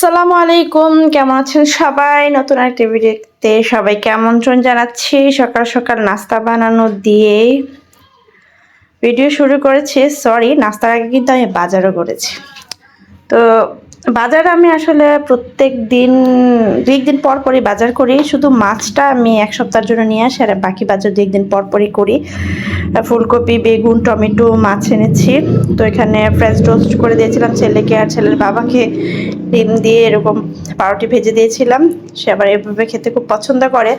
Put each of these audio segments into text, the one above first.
সালামু আলাইকুম, কেমন আছেন সবাই? নতুন একটা ভিডিওতে সবাইকে আমন্ত্রণ জানাচ্ছি। সকাল সকাল নাস্তা বানানো দিয়ে ভিডিও শুরু করেছে। সরি নাস্তার আগে কিন্তু আমি বাজারও করেছি। তো বাজার আমি আসলে প্রত্যেক দিন দুই দিন পর পরই বাজার করি। শুধু মাছটা আমি এক সপ্তাহের জন্য নিয়ে আসি, আর বাকি বাজার দুই দিন পর পরই করি। ফুলকপি, বেগুন, টমেটো, মাছ এনেছি। তো এখানে ফ্রেঞ্চ টোস্ট করে দিয়েছিলাম ছেলেকে আর ছেলের বাবাকে। ডিম দিয়ে এরকম পাউরুটি ভেজে দিয়েছিলাম। সে আবার এভাবে খেতে খুব পছন্দ করে।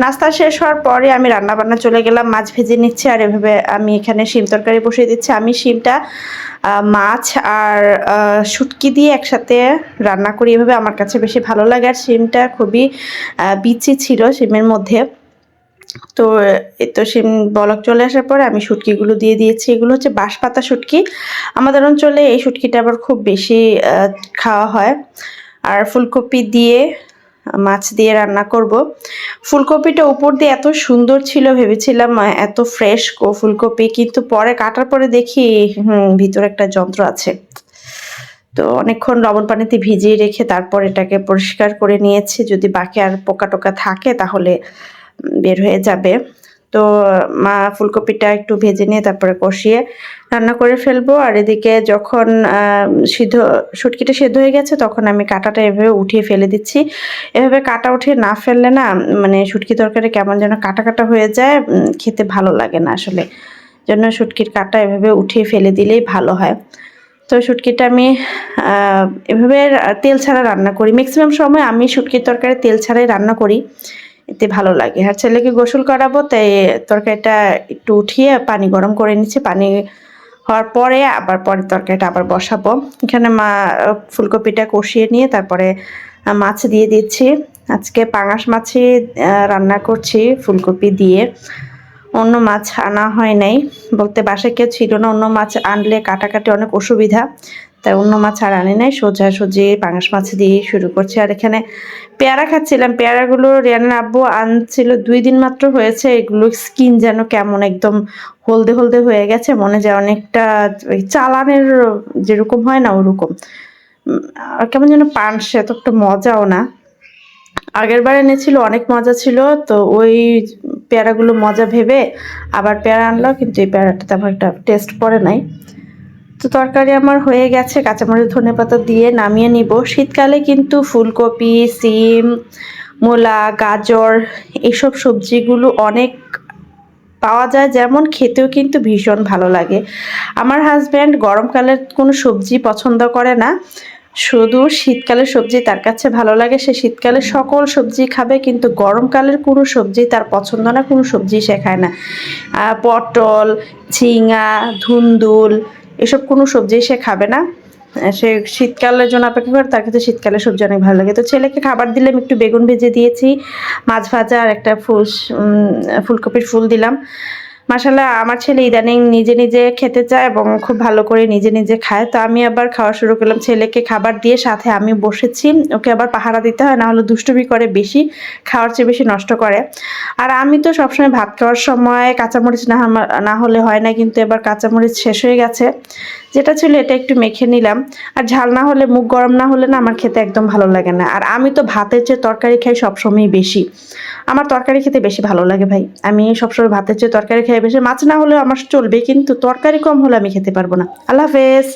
নাস্তা শেষ হওয়ার পরে আমি রান্না বান্না চলে গেলাম, মাছ ভেজে নিচ্ছি। আর এভাবে আমি এখানে শিম তরকারি বসিয়ে দিচ্ছি। আমি শিমটা মাছ আর শুটকি দিয়ে একসাথে রান্না করি, এভাবে আমার কাছে বেশি ভালো লাগে। আর শিমটা খুবই বিচি ছিল শিমের মধ্যে। তো তো শিম বলক চলে আসার পরে আমি শুটকিগুলো দিয়ে দিয়েছি। এগুলো হচ্ছে বাঁশপাতা শুটকি। আমাদের অঞ্চলে এই শুটকিটা আবার খুব বেশি খাওয়া হয়। আর ফুলকপি দিয়ে মাছ দিয়ে রান্না করব। ফুলকপিটা উপর দিয়ে এত সুন্দর ছিল ভেবেছিলাম এত ফ্রেশ ফুলকপি। কিন্তু পরে কাটার পরে দেখি, হুম, ভিতরে একটা যন্ত্র আছে। তো অনেকক্ষণ লবণ পানিতে ভিজিয়ে রেখে তারপর এটাকে পরিষ্কার করে নিয়েছি। যদি বাকি আর পোকা টোকা থাকে তাহলে বের হয়ে যাবে। তো মা ফুলকপিটা একটু ভেজে নিয়ে তারপরে কষিয়ে রান্না করে ফেলব। আর এদিকে যখন সিদ্ধ শুটকিটা সেদ্ধ হয়ে গেছে তখন আমি কাটাটা এভাবে উঠিয়ে ফেলে দিচ্ছি। এভাবে কাটা উঠিয়ে না ফেললে না মানে শুটকি তরকারি কেমন যেন কাটা কাটা হয়ে যায় খেতে ভালো লাগে না আসলে। জন্য শুটকির কাটা এভাবে উঠিয়ে ফেলে দিলেই ভালো হয়। তো শুটকিটা আমি এভাবে তেল ছাড়া রান্না করি। ম্যাক্সিমাম সময় আমি শুটকির তরকারি তেল ছাড়াই রান্না করি। এতে ভালো লাগে। আর ছেলেকে গোসল করাবো, তাই তরকারিটা একটু উঠিয়ে পানি গরম করে নিচ্ছে। পানি হওয়ার পরে আবার পরে তরকারিটা আবার বসাবো। এখানে মা, ফুলকপিটা কষিয়ে নিয়ে তারপরে মাছ দিয়ে দিচ্ছি। আজকে পাঙাশ মাছই রান্না করছি ফুলকপি দিয়ে। অন্য মাছ আনা হয় নাই। বলতে বাসায় কেউ ছিল না, অন্য মাছ আনলে কাটাকাটি অনেক অসুবিধা। তাই অন্য মাছ আর আনি নাই, সোজা সুজি পাঙাশ মাছ দিয়ে শুরু করছি। আর এখানে পেয়ারা খাচ্ছিলাম। পেয়ারাগুলো রিয়ানের আব্বু আনছিল। দুই দিন মাত্র হয়েছে, এগুলো স্কিন যেন কেমন একদম হলদে হলদে হয়ে গেছে, মনে যায় অনেকটা চালানের যেরকম হয় না ওরকম। কেমন যেন পানসে তো একটা মজাও না। আগের বার এনেছিল, অনেক মজা ছিল, তো ওই পেয়ারাগুলো মজা ভেবে আবার পেয়ারা আনলো, কিন্তু এই পেয়ারাটা তেমন একটা টেস্ট পড়ে নাই। তো তরকারি আমার হয়ে গেছে, কাঁচামরিচ ধনে পাতা দিয়ে নামিয়ে নিব। শীতকালে কিন্তু ফুলকপি, সিম, মূলা, গাজর এইসব সবজিগুলো অনেক পাওয়া যায়, যেমন খেতেও কিন্তু ভীষণ ভালো লাগে। আমার হাজব্যান্ড গরমকালের কোনো সবজি পছন্দ করে না শুধু শীতকালের সবজি তার কাছে ভালো লাগে, সে শীতকালে সকল সবজি খাবে, কিন্তু গরমকালের কোনো সবজি তার পছন্দ না, কোনো সবজি সে খায় না। পটল, ঝিঙা, ধুন্দুল, এসব কোনো সবজি সে খাবে না। সে শীতকালের জন্য অপেক্ষা করে, তার কাছে শীতকালের সবজি অনেক ভালো লাগে। তো ছেলেকে খাবার দিলাম একটু বেগুন ভেজে দিয়েছি, মাছ ভাজা আর একটা ফুল ফুলকপির ফুল দিলাম। মাসাল্লাহ আমার ছেলে ইদানিং নিজে নিজে খেতে চায় এবং খুব ভালো করে নিজে নিজে খায়। তো আমি আবার খাওয়া শুরু করলাম ছেলেকে খাবার দিয়ে, সাথে আমি বসেছি। ওকে আবার পাহারা দিতে হয়, না হলে দুষ্টুমি করে বেশি, খাওয়ার চেয়ে বেশি নষ্ট করে। আর আমি তো সবসময় ভাত খাওয়ার সময় কাঁচামরিচ না না হলে হয় না, কিন্তু এবার কাঁচামরিচ শেষ হয়ে গেছে। যেটা ছিল এটা একটু মেখে নিলাম। আর ঝাল না হলে, মুখ গরম না হলে না আমার খেতে একদম ভালো লাগে না। আর আমি তো ভাতের চেয়ে তরকারি খাই সবসময় বেশি। আমার তরকারি খেতে বেশি ভালো লাগে ভাই। আমি সবসময় ভাতের চেয়ে তরকারি খাই বেশি মাছ না হলেও আমার চলবে, কিন্তু তরকারি কম হলে আমি খেতে পারব না। আল্লাহ হাফেজ।